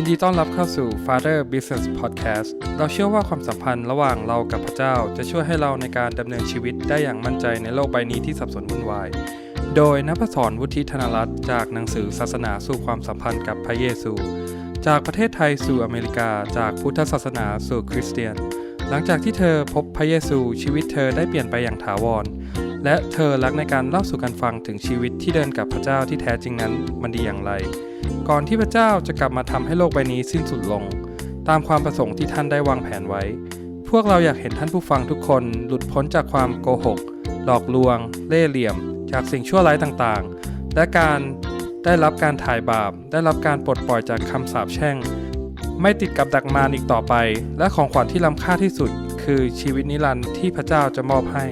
ยินดีต้อนรับเข้าสู่ Father Business Podcast เราเชื่อว่าความสัมพันธ์ระหว่างเรากับพระเจ้า จะช่วยให้เราในการดำเนินชีวิตได้อย่างมั่นใจในโลกใบนี้ที่สับสนวุ่นวาย โดยนักสอนวุฒิธนรัตน์จากหนังสือศาสนาสู่ความสัมพันธ์กับพระเยซู จากประเทศไทยสู่อเมริกา จากพุทธศาสนาสู่คริสเตียน หลังจากที่เธอพบพระเยซูชีวิตเธอได้เปลี่ยนไปอย่างถาวร และเธอรักในการเล่าสู่กันฟังถึงชีวิตที่เดินกับพระเจ้าที่แท้จริงนั้นมันดีอย่างไร ก่อนที่พระเจ้าจะกลับมาทำให้โลกใบนี้สิ้นสุดลง ตามความประสงค์ที่ท่านได้วางแผนไว้ พวกเราอยากเห็นท่านผู้ฟังทุกคนหลุดพ้นจากความโกหก หลอกลวง เล่ห์เหลี่ยม จากสิ่งชั่วร้ายต่างๆ และการได้รับการถ่ายบาป ได้รับการปลดปล่อยจากคำสาปแช่ง ไม่ติดกับดักมารอีกต่อไป และของขวัญที่ล้ำค่าที่สุด คือชีวิตนิรันดร์ที่พระเจ้าจะมอบให้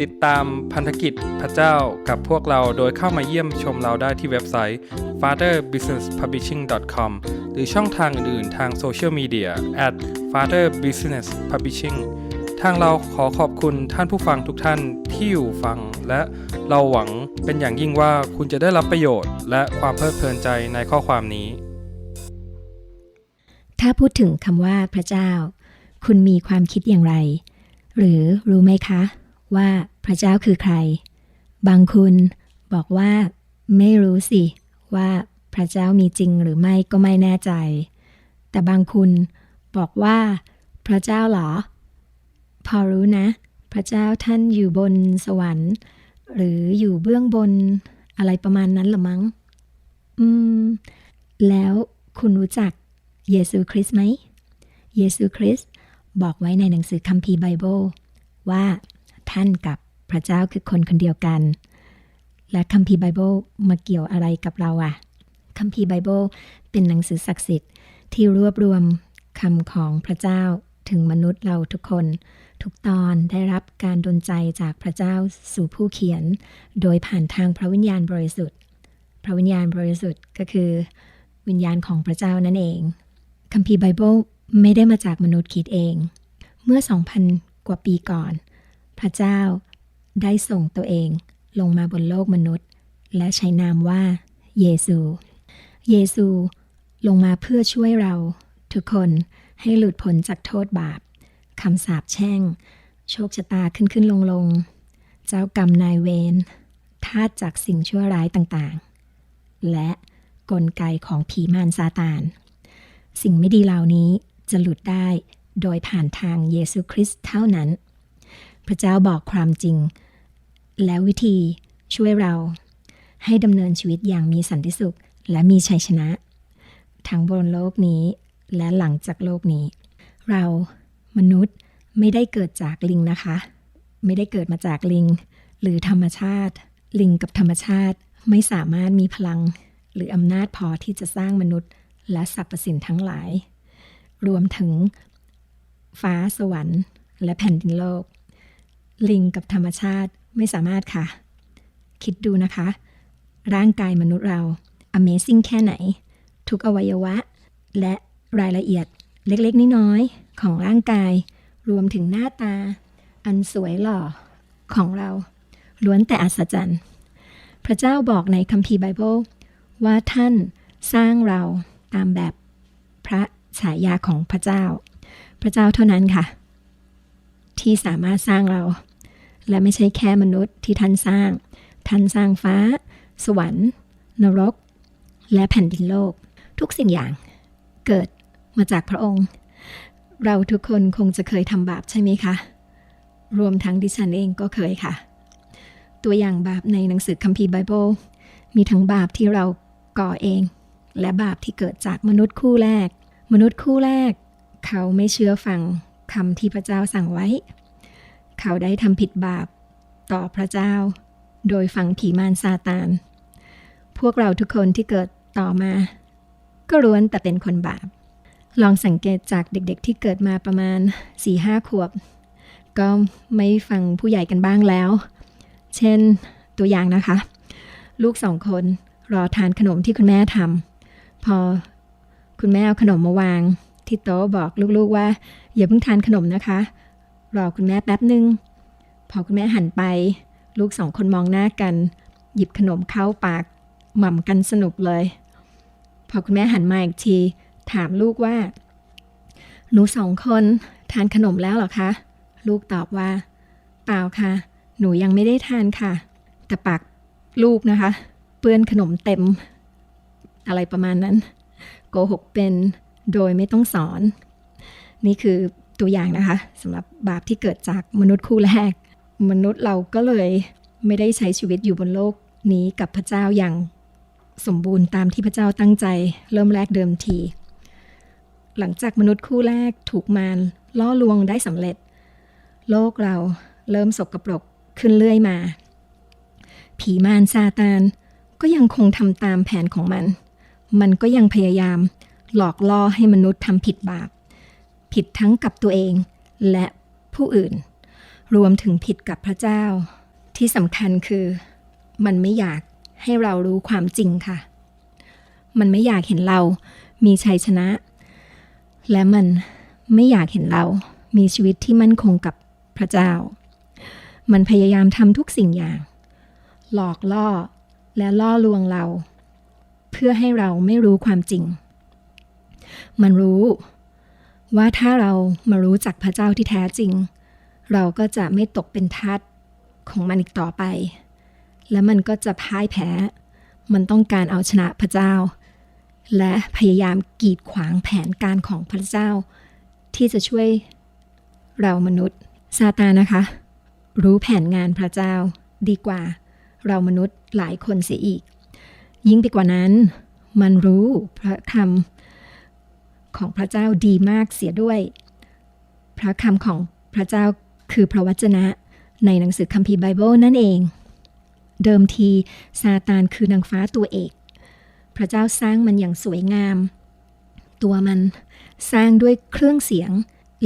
ติดตามพันธกิจพระเจ้ากับพวกเราโดยเข้ามาเยี่ยมชมเราได้ที่เว็บไซต์ fatherbusinesspublishing.com หรือช่องทางอื่นๆทางโซเชียลมีเดีย at fatherbusinesspublishing ทางเราขอขอบคุณท่านผู้ฟังทุกท่านที่อยู่ฟัง และเราหวังเป็นอย่างยิ่งว่าคุณจะได้รับประโยชน์ และความเพลิดเพลินใจในข้อความนี้ ถ้าพูดถึงคำว่าพระเจ้า คุณมีความคิดอย่างไร หรือรู้ไหมคะ ว่าพระเจ้าคือใคร บางคุณบอกว่าไม่รู้สิว่าพระเจ้ามีจริงหรือไม่ก็ไม่แน่ใจ แต่บางคุณบอกว่า พระเจ้าหรอ พอรู้นะ พระเจ้าท่านอยู่บนสวรรค์ หรืออยู่เบื้องบนอะไรประมาณนั้นหรือมั้ง อืม แล้วคุณรู้จักเยซูคริสต์ไหม เยซูคริสต์บอกไว้ในหนังสือคัมภีร์ไบเบิลว่า ท่านกับพระเจ้าคือคนคนเดียวกัน และคัมภีร์ไบเบิลมาเกี่ยวอะไรกับเราอะคัมภีร์ไบเบิลเป็นหนังสือศักดิ์สิทธิ์ที่รวบรวมคำของพระเจ้าถึงมนุษย์เราทุกคน ทุกตอนได้รับการดลใจจากพระเจ้าสู่ผู้เขียน โดยผ่านทางพระวิญญาณบริสุทธิ์ พระวิญญาณบริสุทธิ์ก็คือ วิญญาณของพระเจ้านั่นเองคัมภีร์ไบเบิลไม่ได้มาจากมนุษย์คิดเอง เมื่อ 2,000 กว่าปีก่อน พระเจ้าได้ส่งตัวเองลงมาบนโลกมนุษย์ และใช้นามว่าเยซู เยซูลงมาเพื่อช่วยเรา ทุกคนให้หลุดพ้นจากโทษบาปคำสาปแช่ง โชคชะตาขึ้นขึ้นลงลง เจ้ากรรมนายเวรทาสจากสิ่งชั่วร้ายต่างๆ และกลไกของผีมารซาตาน สิ่งไม่ดีเหล่านี้จะหลุดได้โดยผ่านทางเยซูคริสต์เท่านั้น พระเจ้าบอกความจริง และวิธีช่วยเราให้ดำเนินชีวิตอย่างมีสันติสุข และมีชัยชนะ ทั้งบนโลกนี้และหลังจากโลกนี้ เรามนุษย์ไม่ได้เกิดจากลิงนะคะ ไม่ได้เกิดมาจากลิง หรือธรรมชาติ ลิงกับธรรมชาติไม่สามารถมีพลัง หรืออำนาจพอที่จะสร้างมนุษย์ และสรรพสิ่งทั้งหลาย รวมถึงฟ้าสวรรค์ และแผ่นดินโลก ลิงกับธรรมชาติไม่สามารถค่ะ คิดดูนะคะ ร่างกายมนุษย์เรา Amazing แค่ไหน ทุกอวัยวะ และรายละเอียดเล็กๆ น้อยๆ ของร่างกาย รวมถึงหน้าตา อันสวยหล่อของเรา ล้วนแต่อัศจรรย์ พระเจ้าบอกในคัมภีร์ไบเบิลว่าท่านสร้างเราตามแบบพระฉายาของพระเจ้า พระเจ้าเท่านั้นค่ะ ที่สามารถสร้างเรา และไม่ใช่แค่มนุษย์ที่ท่านสร้าง ท่านสร้างฟ้า สวรรค์ นรก และแผ่นดินโลก ทุกสิ่งอย่างเกิดมาจากพระองค์ เราทุกคนคงจะเคยทำบาปใช่ไหมคะ รวมทั้งดิฉันเองก็เคยค่ะ ตัวอย่างบาปในหนังสือคัมภีร์ไบเบิลมีทั้งบาปที่เราก่อเอง และบาปที่เกิดจากมนุษย์คู่แรก มนุษย์คู่แรก เขาไม่เชื่อฟังคำที่พระเจ้าสั่งไว้ เขาได้ทำผิดบาป ต่อพระเจ้า โดยฟังผีมารซาตาน พวกเราทุกคนที่เกิดต่อมา ก็ล้วนแต่เป็นคนบาป ลองสังเกตจากเด็กๆที่เกิดมาประมาณ4ีห้าขวบ ก็ไม่ฟังผู้ใหญ่กันบ้างแล้ว เช่นตัวอย่างนะคะ ลูกสองคนรอทานขนมที่คุณแม่ทำพอคุณแม่เอาขนมมาวาง ที่โต๊ะบอกลูกๆว่า อย่าเพิ่งทานขนมนะคะ รอคุณแม่แป๊บหนึ่งพอคุณแม่หันไป ลูกสองคนมองหน้ากัน หยิบขนมเข้าปากหม่ำกันสนุกเลย พอคุณแม่หันมาอีกที ถามลูกว่า หนูสองคนทานขนมแล้วหรอคะ ลูกตอบว่า เปล่าค่ะ หนูยังไม่ได้ทานค่ะ แต่ปากลูกนะคะ เปื้อนขนมเต็ม อะไรประมาณนั้น โกหกเป็นโดยไม่ต้องสอน นี่คือ ตัวอย่างนะคะสำหรับบาปที่เกิดจากมนุษย์คู่แรก มนุษย์เราก็เลยไม่ได้ใช้ชีวิตอยู่บนโลกนี้กับพระเจ้าอย่างสมบูรณ์ตามที่พระเจ้าตั้งใจ เริ่มแรกเดิมที หลังจากมนุษย์คู่แรกถูกมารล่อลวงได้สำเร็จ โลกเราเริ่มสกปรกขึ้นเรื่อยมา ผีมารซาตานก็ยังคงทำตามแผนของมัน มันก็ยังพยายามหลอกล่อให้มนุษย์ทำผิดบาป ผิดทั้งกับตัวเอง และผู้อื่น รวมถึงผิดกับพระเจ้า ที่สำคัญคือ มันไม่อยากให้เรารู้ความจริงค่ะ มันไม่อยากเห็นเรามีชัยชนะ และมันไม่อยากเห็นเรามีชีวิตที่มั่นคงกับพระเจ้า มันพยายามทำทุกสิ่งอย่าง หลอกล่อและล่อลวงเรา เพื่อให้เราไม่รู้ความจริง มันรู้ ว่าถ้าเรามารู้จักพระเจ้าที่แท้จริง เราก็จะไม่ตกเป็นทาสของมันอีกต่อไป และมันก็จะพ่ายแพ้ มันต้องการเอาชนะพระเจ้า และพยายามกีดขวางแผนการของพระเจ้า ที่จะช่วยเรามนุษย์ซาตานนะคะ รู้แผนงานพระเจ้าดีกว่า เรามนุษย์หลายคนเสียอีก ยิ่งไปกว่านั้น มันรู้พระคำ ของพระเจ้าดีมากเสียด้วย พระคำของพระเจ้าคือพระวจนะในหนังสือคัมภีร์ไบเบิลนั่นเอง เดิมทีซาตานคือนางฟ้าตัวเอก พระเจ้าสร้างมันอย่างสวยงาม ตัวมันสร้างด้วยเครื่องเสียง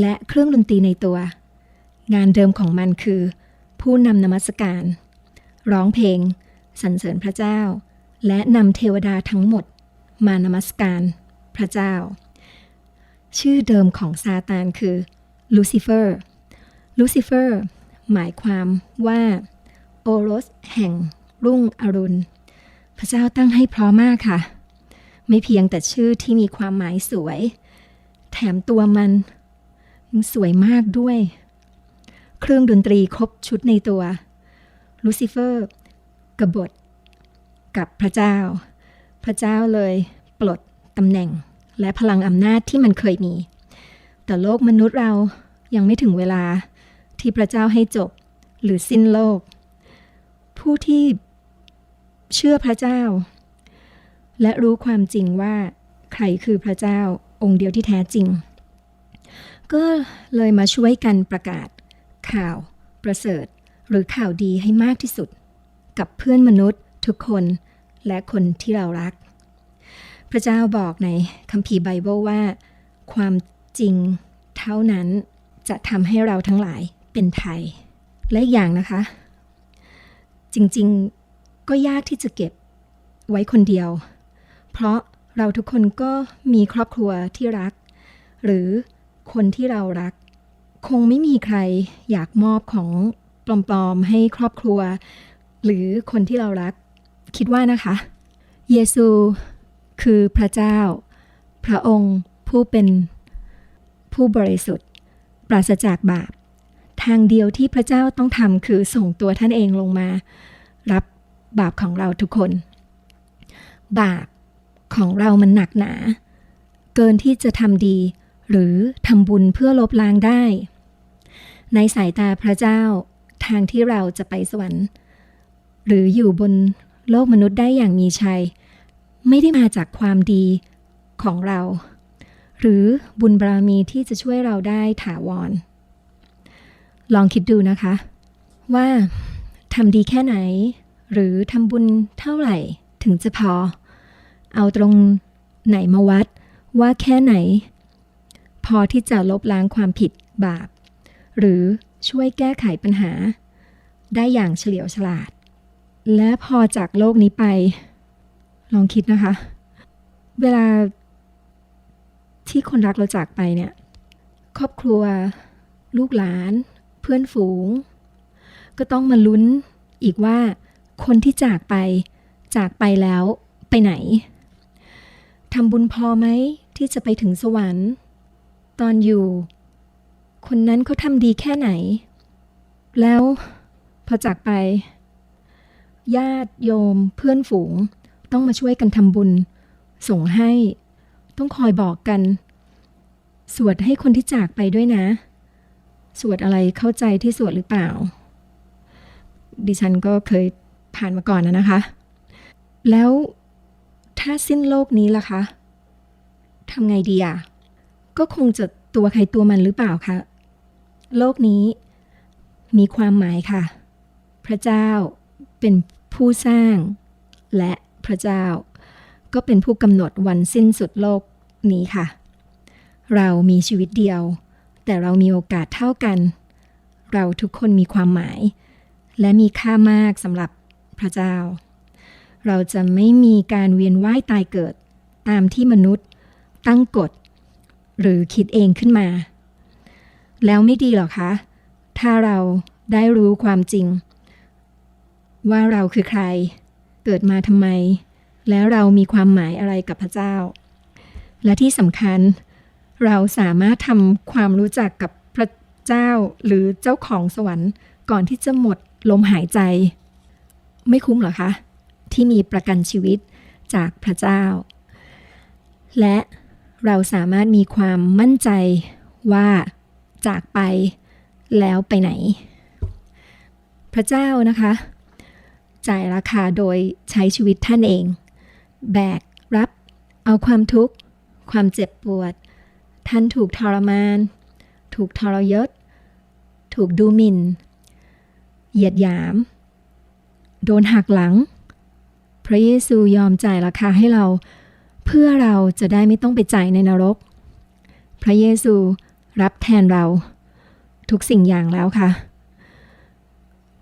และเครื่องดนตรีในตัว งานเดิมของมันคือ ผู้นำนมัสการ ร้องเพลงสรรเสริญพระเจ้า และนำเทวดาทั้งหมด มานมัสการพระเจ้า ชื่อเดิมของซาตานคือลูซิเฟอร์ลูซิเฟอร์หมายความว่าโอรสแห่งรุ่งอรุณ พระเจ้าตั้งให้พราะมมากค่ะ ไม่เพียงแต่ชื่อที่มีความหมายสวย แถมตัวมันยังสวยมากด้วย เครื่องดนตรีครบชุดในตัวลูซิเฟอร์กบฏกับพระเจ้า พระเจ้าเลยปลดตำแหน่ง และพลังอำนาจที่มันเคยมี แต่โลกมนุษย์เรายังไม่ถึงเวลาที่พระเจ้าให้จบหรือสิ้นโลก ผู้ที่เชื่อพระเจ้า และรู้ความจริงว่าใครคือพระเจ้าองค์เดียวที่แท้จริง ก็เลยมาช่วยกันประกาศ ข่าวประเสริฐหรือข่าวดีให้มากที่สุด กับเพื่อนมนุษย์ทุกคนและคนที่เรารัก พระเจ้าบอกในคัมภีร์ไบเบิลว่า ความจริงเท่านั้นจะทำให้เราทั้งหลายเป็นไทย และอย่างนะคะ จริงๆก็ยากที่จะเก็บไว้คนเดียว เพราะเราทุกคนก็มีครอบครัวที่รัก หรือคนที่เรารัก คงไม่มีใครอยากมอบของปลอมๆให้ครอบครัว หรือคนที่เรารัก คิดว่านะคะ เยซู คือพระเจ้า พระองค์ผู้เป็นผู้บริสุทธิ์ ปราศจากบาป ทางเดียวที่พระเจ้าต้องทำคือส่งตัวท่านเองลงมา รับบาปของเราทุกคน บาปของเรามันหนักหนา เกินที่จะทำดี หรือทำบุญเพื่อลบล้างได้ ในสายตาพระเจ้าทางที่เราจะไปสวรรค์ หรืออยู่บนโลกมนุษย์ได้อย่างมีชัย ไม่ได้มาจากความดีของเรา หรือบุญบารมีที่จะช่วยเราได้ถาวร ลองคิดดูนะคะ ว่าทำดีแค่ไหน หรือทำบุญเท่าไหร่ถึงจะพอ เอาตรงไหนมาวัดว่าแค่ไหน พอที่จะลบล้างความผิดบาป หรือช่วยแก้ไขปัญหา ได้อย่างเฉลียวฉลาด และพอจากโลกนี้ไป ลองคิดนะคะ เวลาที่คนรักเราจากไปเนี่ย ครอบครัว ลูกหลาน เพื่อนฝูง ก็ต้องมาลุ้นอีกว่า คนที่จากไปจากไปแล้วไปไหนทำบุญพอไหมที่จะไปถึงสวรรค์ ตอนอยู่ คนนั้นเขาทำดีแค่ไหน แล้วพอจากไป ญาติโยมเพื่อนฝูง ต้องมาช่วยกันทำบุญ ส่งให้ ต้องคอยบอกกัน สวดให้คนที่จากไปด้วยนะ สวดอะไรเข้าใจที่สวดหรือเปล่า ดิฉันก็เคยผ่านมาก่อนนะนะคะ แล้วถ้าสิ้นโลกนี้ล่ะคะทำไงดีอะก็คงจะตัวใครตัวมันหรือเปล่าคะโลกนี้มีความหมายค่ะ พระเจ้าเป็นผู้สร้าง และ พระเจ้า ก็เป็นผู้กำหนดวันสิ้นสุดโลกนี้ค่ะ เรามีชีวิตเดียว แต่เรามีโอกาสเท่ากัน เราทุกคนมีความหมาย และมีค่ามากสำหรับพระเจ้า เราจะไม่มีการเวียนว่ายตายเกิด ตามที่มนุษย์ตั้งกฎ หรือคิดเองขึ้นมา แล้วไม่ดีหรอคะ ถ้าเราได้รู้ความจริง ว่าเราคือใคร เกิดมาทำไม แล้วเรามีความหมายอะไรกับพระเจ้า และที่สำคัญเราสามารถทำความรู้จักกับพระเจ้าหรือเจ้าของสวรรค์ก่อนที่จะหมดลมหายใจ ไม่คุ้มหรอคะ ที่มีประกันชีวิตจากพระเจ้า และเราสามารถมีความมั่นใจว่าจากไปแล้วไปไหน พระเจ้านะคะ จ่ายราคาโดยใช้ชีวิตท่านเอง แบกรับ เอาความทุกข์ ความเจ็บปวด ท่านถูกทรมาน ถูกทรยศ ถูกดูหมิ่น เหยียดหยาม โดนหักหลัง พระเยซูยอมจ่ายราคาให้เรา เพื่อเราจะได้ไม่ต้องไปจ่ายในนรก พระเยซูรับแทนเรา ทุกสิ่งอย่างแล้วค่ะ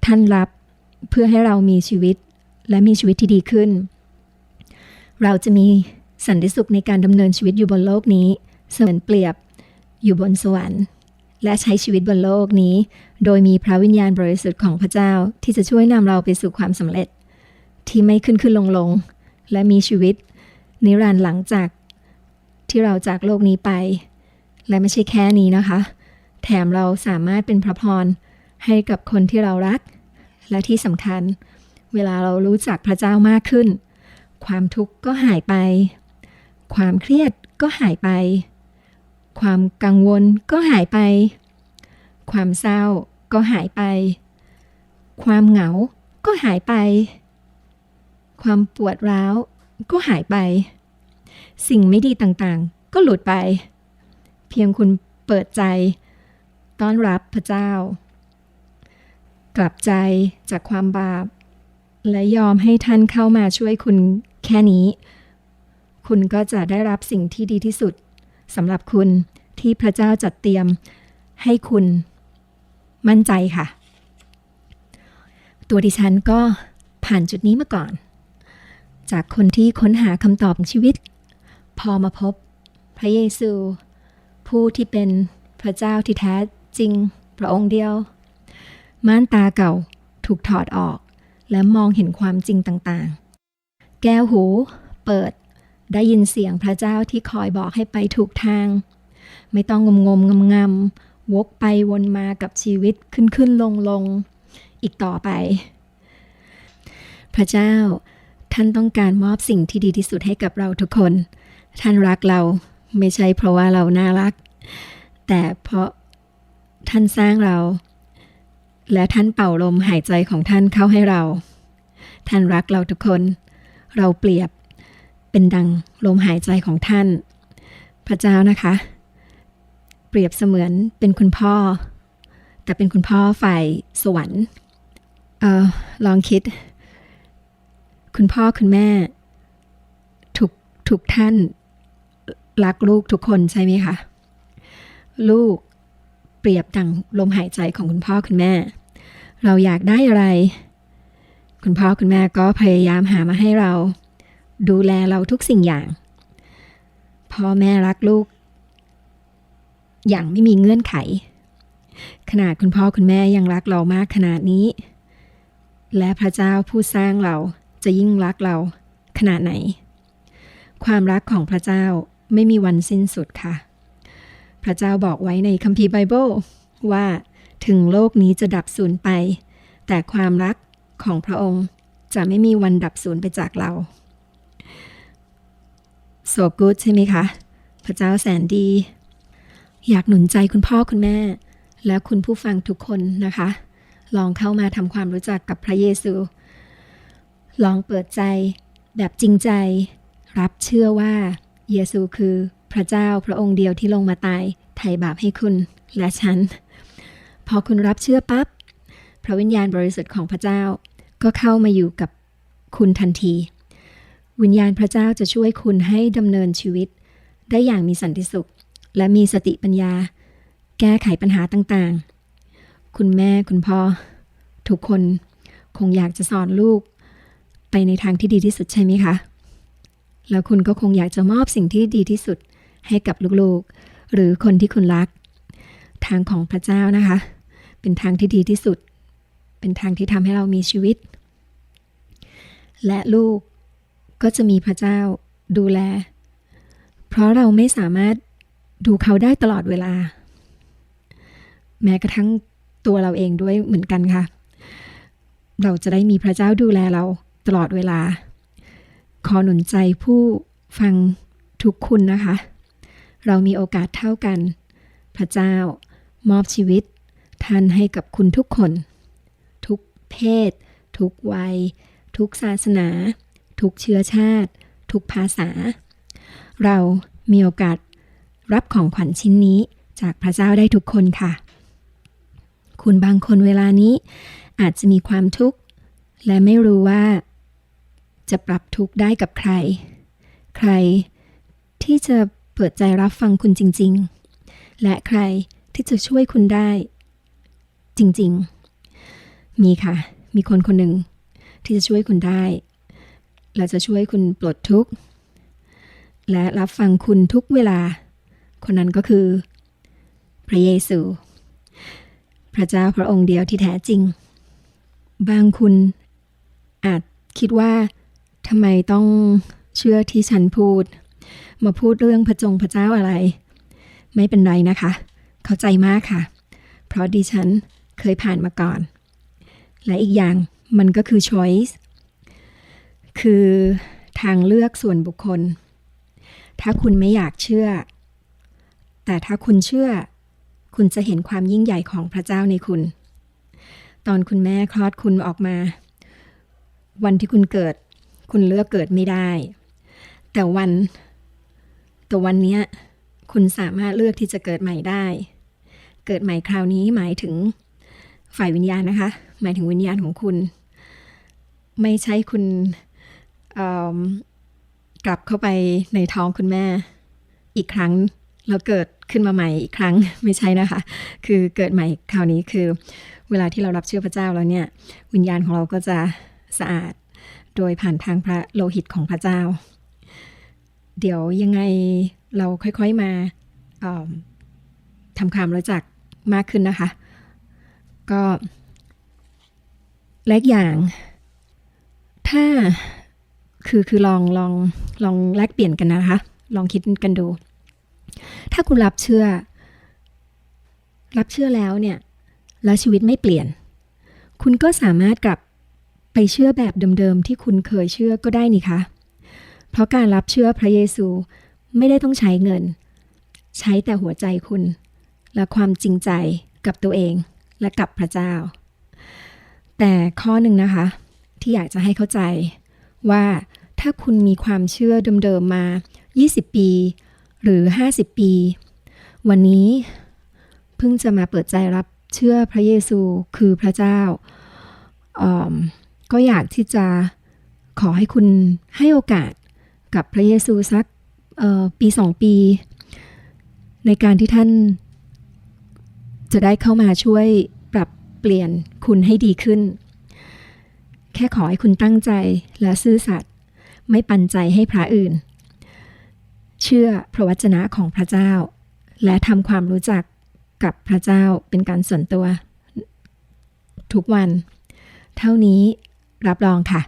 ท่านรับ เพื่อให้เรามีชีวิตและมีชีวิตที่ดีขึ้น เราจะมีสันติสุขในการดำเนินชีวิตอยู่บนโลกนี้ เสมือนเปรียบอยู่บนสวรรค์ และใช้ชีวิตบนโลกนี้ โดยมีพระวิญญาณบริสุทธิ์ของพระเจ้าที่จะช่วยนำเราไปสู่ความสำเร็จ ที่ไม่ขึ้นขึ้นลงลงและมีชีวิต นิรันดร์หลังจากที่เราจากโลกนี้ไป และไม่ใช่แค่นี้นะคะ แถมเราสามารถเป็นพระพรให้กับคนที่เรารัก และที่สำคัญ เวลาเรารู้จักพระเจ้ามากขึ้น ความทุกข์ก็หายไป ความเครียดก็หายไป ความกังวลก็หายไป ความเศร้าก็หายไป ความเหงาก็หายไป ความปวดร้าวก็หายไป สิ่งไม่ดีต่างๆ ก็หลุดไป เพียงคุณเปิดใจ ต้อนรับพระเจ้า กลับใจจากความบาป และยอมให้ท่านเข้ามาช่วยคุณแค่นี้ คุณก็จะได้รับสิ่งที่ดีที่สุดสำหรับคุณที่พระเจ้าจัดเตรียมให้คุณมั่นใจค่ะ ตัวดิฉันก็ผ่านจุดนี้มาก่อน จากคนที่ค้นหาคำตอบของชีวิต พอมาพบพระเยซู ผู้ที่เป็นพระเจ้าที่แท้จริงพระองค์เดียว ม่านตาเก่าถูกถอดออก และมองเห็นความจริงต่างๆ แก้วหูเปิดได้ยินเสียงพระเจ้าที่คอยบอกให้ไปถูกทาง ไม่ต้องงมงมงำงำวกไปวนมากับชีวิตขึ้นขึ้นลงลงอีกต่อไป พระเจ้าท่านต้องการมอบสิ่งที่ดีที่สุดให้กับเราทุกคน ท่านรักเราไม่ใช่เพราะว่าเราน่ารัก แต่เพราะท่านสร้างเรา และท่านเป่าลมหายใจของท่านเข้าให้เรา ท่านรักเราทุกคน เราเปรียบเป็นดังลมหายใจของท่าน พระเจ้านะคะ เปรียบเสมือนเป็นคุณพ่อ แต่เป็นคุณพ่อฝ่ายสวรรค์เออลองคิด คุณพ่อคุณแม่ ทุกทุกท่าน รักลูกทุกคนใช่ไหมคะ ลูกเปรียบดังลมหายใจของคุณพ่อคุณแม่ เราอยากได้อะไร คุณพ่อคุณแม่ก็พยายามหามาให้เรา ดูแลเราทุกสิ่งอย่าง พ่อแม่รักลูก อย่างไม่มีเงื่อนไข ขนาดคุณพ่อคุณแม่ยังรักเรามากขนาดนี้ และพระเจ้าผู้สร้างเราจะยิ่งรักเราขนาดไหน ความรักของพระเจ้าไม่มีวันสิ้นสุดค่ะ พระเจ้าบอกไว้ในคัมภีร์ไบเบิลว่า ถึงโลกนี้จะดับสูญไป แต่ความรักของพระองค์จะไม่มีวันดับสูญไปจากเรา so good ใช่ไหมคะ พระเจ้าแสนดี อยากหนุนใจคุณพ่อคุณแม่ และคุณผู้ฟังทุกคนนะคะ ลองเข้ามาทำความรู้จักกับพระเยซู ลองเปิดใจแบบจริงใจ รับเชื่อว่าเยซูคือพระเจ้าพระองค์เดียวที่ลงมาตายไถ่บาปให้คุณและฉัน พอคุณรับเชื่อปั๊บพระวิญญาณบริสุทธิ์ของพระเจ้า ก็เข้ามาอยู่กับคุณทันที วิญญาณพระเจ้าจะช่วยคุณให้ดำเนินชีวิต ได้อย่างมีสันติสุข และมีสติปัญญา แก้ไขปัญหาต่างๆ คุณแม่คุณพ่อ ทุกคนคงอยากจะสอนลูก ไปในทางที่ดีที่สุดใช่ไหมคะ แล้วคุณก็คงอยากจะมอบสิ่งที่ดีที่สุดให้กับลูกๆ หรือคนที่คุณรัก ทางของพระเจ้านะคะ เป็นทางที่ดีที่สุด เป็นทางที่ทำให้เรามีชีวิต และลูกก็จะมีพระเจ้าดูแล เพราะเราไม่สามารถดูเขาได้ตลอดเวลา แม้กระทั่งตัวเราเองด้วยเหมือนกันค่ะ เราจะได้มีพระเจ้าดูแลเราตลอดเวลา ขอหนุนใจผู้ฟังทุกคุณนะคะ เรามีโอกาสเท่ากัน พระเจ้ามอบชีวิต ท่านให้กับคุณทุกคน ทุกเพศ ทุกวัย ทุกศาสนา ทุกเชื้อชาติ ทุกภาษา เรามีโอกาสรับของขวัญชิ้นนี้จากพระเจ้าได้ทุกคนค่ะ คุณบางคนเวลานี้อาจจะมีความทุกข์ และไม่รู้ว่าจะปรับทุกข์ได้กับใคร ใครที่จะเปิดใจรับฟังคุณจริง ๆ และใครที่จะช่วยคุณได้ จริง ๆ มีค่ะ มีคนคนหนึ่งที่จะช่วยคุณได้และจะช่วยคุณปลดทุกข์ และรับฟังคุณทุกเวลา คนนั้นก็คือ พระเยซู พระเจ้าพระองค์เดียวที่แท้จริง บางคุณอาจคิดว่าทำไมต้องเชื่อที่ฉันพูด มาพูดเรื่องพระจงพระเจ้าอะไร ไม่เป็นไรนะคะ เข้าใจมากค่ะ เพราะดิฉัน เคยผ่านมาก่อน และอีกอย่างมันก็คือ choice คือทางเลือกส่วนบุคคล ถ้าคุณไม่อยากเชื่อ แต่ถ้าคุณเชื่อ คุณจะเห็นความยิ่งใหญ่ของพระเจ้าในคุณ ตอนคุณแม่คลอดคุณออกมา วันที่คุณเกิด คุณเลือกเกิดไม่ได้ แต่วันแต่วันนี้คุณสามารถเลือกที่จะเกิดใหม่ได้ เกิดใหม่คราวนี้หมายถึง ฝ่ายวิญญาณนะคะ หมายถึงวิญญาณของคุณ ไม่ใช่คุณกลับเข้าไปในท้องคุณแม่ อีกครั้งแล้วเกิดขึ้นมาใหม่อีกครั้งไม่ใช่นะคะ คือเกิดใหม่คราวนี้คือ เวลาที่เรารับเชื่อพระเจ้าแล้วเนี่ย วิญญาณของเราก็จะสะอาดโดยผ่านทางพระโลหิตของพระเจ้า เดี๋ยวยังไงเราค่อยๆมาเอิ่มทำความรู้จักมากขึ้นนะคะ ก็แลกอย่าง ถ้าคือคือลองลองลองแลกเปลี่ยนกันนะคะ ลองคิดกันดู ถ้าคุณรับเชื่อ รับเชื่อแล้วเนี่ย แล้วชีวิตไม่เปลี่ยน คุณก็สามารถกลับไปเชื่อแบบเดิมๆที่คุณเคยเชื่อก็ได้นี่คะ เพราะการรับเชื่อพระเยซูไม่ได้ต้องใช้เงิน ใช้แต่หัวใจคุณ และความจริงใจกับตัวเอง และกับพระเจ้า แต่ข้อหนึ่งนะคะ ที่อยากจะให้เข้าใจว่าถ้าคุณมีความเชื่อเดิมๆมา 20 ปี หรือ 50 ปี วันนี้เพิ่งจะมาเปิดใจรับเชื่อพระเยซูคือพระเจ้าอืมก็อยากที่จะขอให้คุณให้โอกาสกับพระเยซูสักปีสองปี ในการที่ท่าน จะได้เข้ามาช่วยปรับเปลี่ยนคุณให้ดีขึ้น แค่ขอให้คุณตั้งใจและซื่อสัตย์ไม่ปันใจให้พระอื่น เชื่อพระวจนะของพระเจ้า และทำความรู้จักกับพระเจ้าเป็นการส่วนตัว ทุกวัน เท่านี้รับรองค่ะ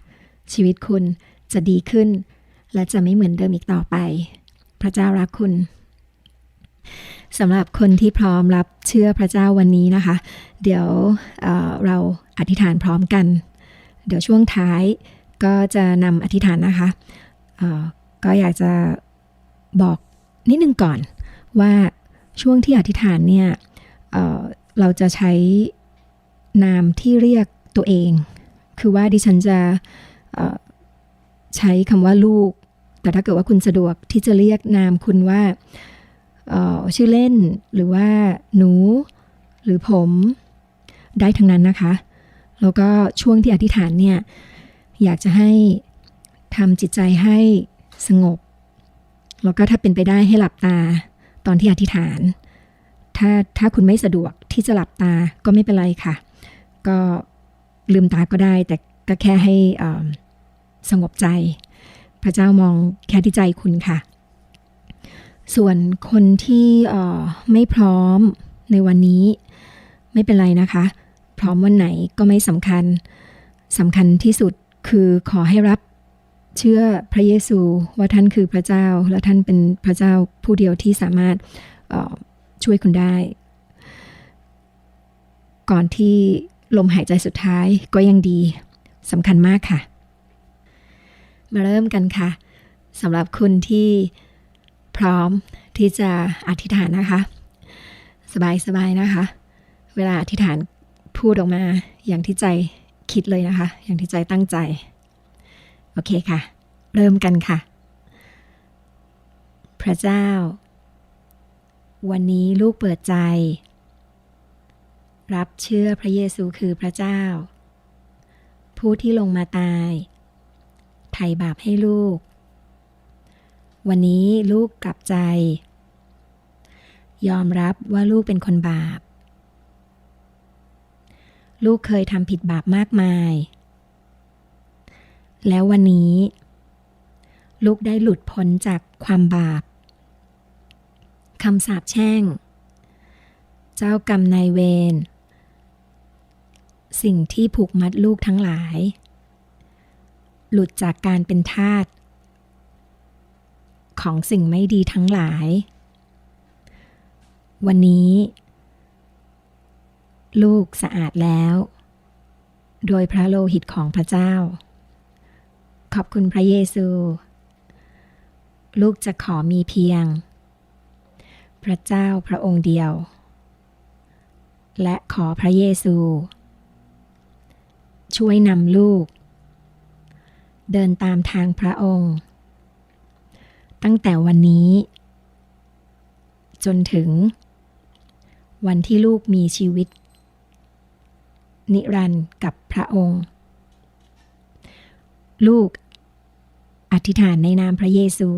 ชีวิตคุณจะดีขึ้น และจะไม่เหมือนเดิมอีกต่อไป พระเจ้ารักคุณ สำหรับคนที่พร้อมรับเชื่อพระเจ้าวันนี้นะคะ เดี๋ยวเเราอธิษฐานพร้อมกัน เดี๋ยวช่วงท้ายก็จะนำอธิษฐานนะคะ ก็อยากจะบอกนิดนึงก่อนว่าช่วงที่อธิษฐานเนี่ยเเราจะใช้นามที่เรียกตัวเอง คือว่าดิฉันจะใช้คำว่าลูก แต่ถ้าเกิดว่าคุณสะดวกที่จะเรียกนามคุณว่า ชื่อเล่นหรือว่าหนู หรือผมได้ทั้งนั้นนะคะ แล้วก็ช่วงที่อธิษฐานเนี่ย อยากจะให้ทำจิตใจให้สงบ แล้วก็ถ้าเป็นไปได้ให้หลับตาตอนที่อธิษฐาน ถ้าถ้าคุณไม่สะดวกที่จะหลับตาก็ไม่เป็นไรค่ะ ก็ลืมตาก็ได้ แต่ก็แค่ให้สงบใจ พระเจ้ามองแค่ที่ใจคุณค่ะ ส่วนคนที่ไม่พร้อมในวันนี้ไม่เป็นไรนะคะ พร้อมวันไหนก็ไม่สำคัญสำคัญที่สุดคือขอให้รับเชื่อพระเยซูว่าท่านคือพระเจ้า และท่านเป็นพระเจ้าผู้เดียวที่สามารถช่วยคุณได้ ก่อนที่ลมหายใจสุดท้ายก็ยังดีสำคัญมากค่ะ มาเริ่มกันค่ะสำหรับคุณที่ พร้อมที่จะอธิษฐานนะคะ สบายๆนะคะ เวลาอธิษฐานพูดออกมาอย่างที่ใจคิดเลยนะคะ อย่างที่ใจตั้งใจ โอเคค่ะ เริ่มกันค่ะ พระเจ้า วันนี้ลูกเปิดใจ รับเชื่อพระเยซูคือพระเจ้า ผู้ที่ลงมาตาย ไถ่บาปให้ลูก วันนี้ลูกกลับใจ ยอมรับว่าลูกเป็นคนบาป ลูกเคยทำผิดบาปมากมาย แล้ววันนี้ ลูกได้หลุดพ้นจากความบาปคำสาปแช่ง เจ้ากรรมนายเวร สิ่งที่ผูกมัดลูกทั้งหลาย หลุดจากการเป็นทาส ของสิ่งไม่ดีทั้งหลาย วันนี้ ลูกสะอาดแล้ว โดยพระโลหิตของพระเจ้า ขอบคุณพระเยซู ลูกจะขอมีเพียง พระเจ้าพระองค์เดียว และขอพระเยซู ช่วยนำลูกเดินตามทางพระองค์ ตั้งแต่วันนี้ จนถึง วันที่ลูกมีชีวิต นิรันดร์กับพระองค์ ลูก อธิษฐานในนามพระเยซู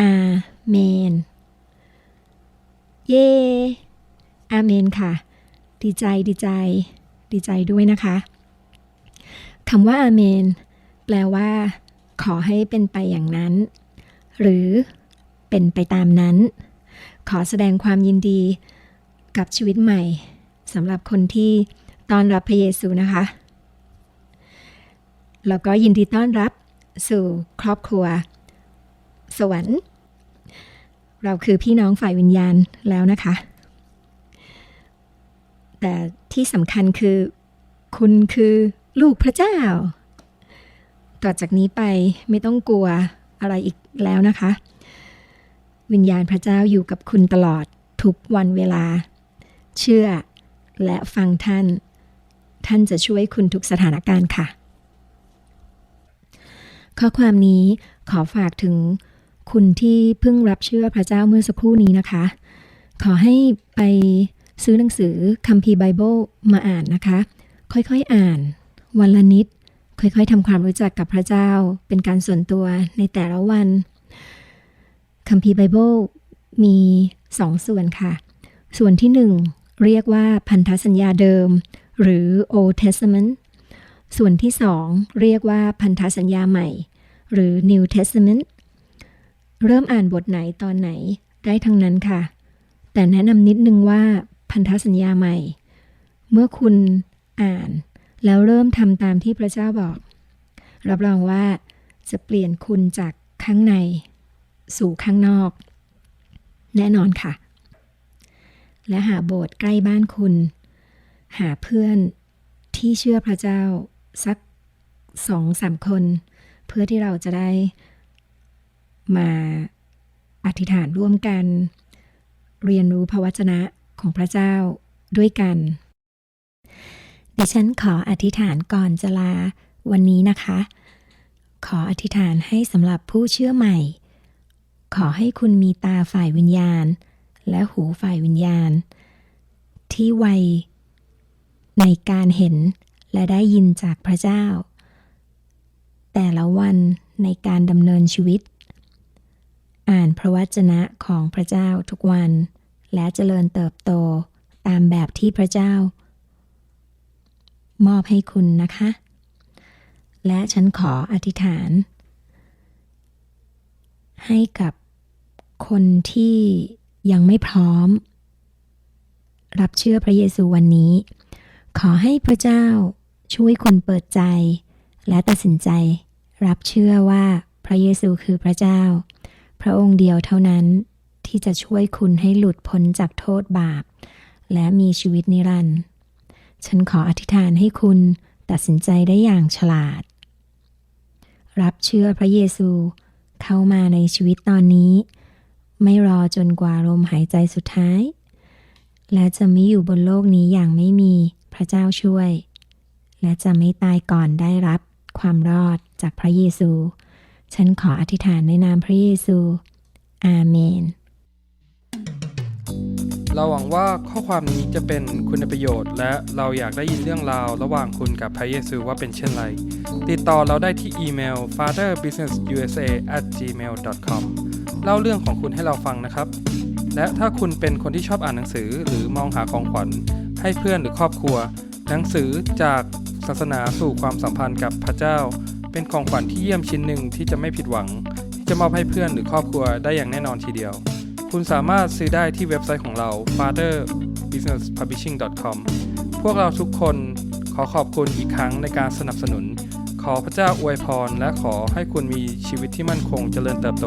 อาเมน เย่อาเมนค่ะ ดีใจดีใจ ดีใจด้วยนะคะคำว่าอาเมน แปลว่า ขอให้เป็นไปอย่างนั้น หรือเป็นไปตามนั้น ขอแสดงความยินดีกับชีวิตใหม่สำหรับคนที่ต้อนรับพระเยซูนะคะ แล้วก็ยินดีต้อนรับสู่ครอบครัว สวรรค์ เราคือพี่น้องฝ่ายวิญญาณแล้วนะคะ แต่ที่สำคัญคือ คุณคือลูกพระเจ้า ต่อจากนี้ไปไม่ต้องกลัวอะไรอีกแล้วนะคะ วิญญาณพระเจ้าอยู่กับคุณตลอดทุกวันเวลา เชื่อและฟังท่าน ท่านจะช่วยคุณทุกสถานการณ์ค่ะ ข้อความนี้ขอฝากถึงคุณที่เพิ่งรับเชื่อพระเจ้าเมื่อสักครู่นี้นะคะ ขอให้ไปซื้อหนังสือคัมภีร์ไบเบิลมาอ่านนะคะ ค่อยๆอ่าน วันละนิด ค่อยๆทำความรู้จักกับพระเจ้าเป็นการส่วนตัวในแต่ละวัน คัมภีร์ไบเบิลมีสองส่วนค่ะ ส่วนที่หนึ่งเรียกว่าพันธสัญญาเดิม หรือ Old Testament ส่วนที่สองเรียกว่าพันธสัญญาใหม่ หรือ New Testament เริ่มอ่านบทไหนตอนไหนได้ทั้งนั้นค่ะ แต่แนะนำนิดนึงว่าพันธสัญญาใหม่ เมื่อคุณอ่าน แล้วเริ่มทำตามที่พระเจ้าบอก รับรองว่าจะเปลี่ยนคุณจากข้างในสู่ข้างนอก แน่นอนค่ะ และหาโบสถ์ใกล้บ้านคุณ หาเพื่อนที่เชื่อพระเจ้าสักสองสามคน เพื่อที่เราจะได้มาอธิษฐานร่วมกัน เรียนรู้พระวจนะของพระเจ้าด้วยกัน ดิฉันขออธิษฐานก่อนจะลาวันนี้นะคะ ขออธิษฐานให้สำหรับผู้เชื่อใหม่ ขอให้คุณมีตาฝ่ายวิญญาณ และหูฝ่ายวิญญาณ ที่ไวในการเห็นและได้ยินจากพระเจ้า แต่ละวันในการดำเนินชีวิต อ่านพระวจนะของพระเจ้าทุกวัน และเจริญเติบโตตามแบบที่พระเจ้า มอบให้คุณนะคะ และฉันขออธิษฐาน ให้กับคนที่ยังไม่พร้อม รับเชื่อพระเยซูวันนี้ ขอให้พระเจ้าช่วยคุณเปิดใจ และตัดสินใจ รับเชื่อว่าพระเยซูคือพระเจ้า พระองค์เดียวเท่านั้นที่จะช่วยคุณให้หลุดพ้นจากโทษบาป และมีชีวิตนิรันดร์ ฉันขออธิษฐานให้คุณตัดสินใจได้อย่างฉลาด รับเชื่อพระเยซูเข้ามาในชีวิตตอนนี้ ไม่รอจนกว่าลมหายใจสุดท้าย และจะไม่อยู่บนโลกนี้อย่างไม่มีพระเจ้าช่วย และจะไม่ตายก่อนได้รับความรอดจากพระเยซู ฉันขออธิษฐานในนามพระเยซู อาเมน เราหวังว่าข้อความนี้จะเป็นคุณประโยชน์ และเราอยากได้ยินเรื่องราวระหว่างคุณกับพระเยซูว่าเป็นเช่นไร ติดต่อเราได้ที่อีเมล fatherbusinessusa@gmail.com เล่าเรื่องของคุณให้เราฟังนะครับ และถ้าคุณเป็นคนที่ชอบอ่านหนังสือหรือมองหาของขวัญให้เพื่อนหรือครอบครัว หนังสือจากศาสนาสู่ความสัมพันธ์กับพระเจ้า เป็นของขวัญที่เยี่ยมชิ้นหนึ่งที่จะไม่ผิดหวัง ที่จะมอบให้เพื่อนหรือครอบครัวได้อย่างแน่นอนทีเดียว คุณสามารถซื้อได้ที่เว็บไซต์ของเรา fatherbusinesspublishing.com พวกเราทุกคนขอขอบคุณอีกครั้งในการสนับสนุน ขอพระเจ้าอวยพร และขอให้คุณมีชีวิตที่มั่นคงเจริญเติบโต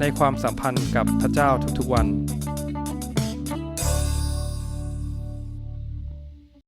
ในความสัมพันธ์กับพระเจ้าทุกๆวัน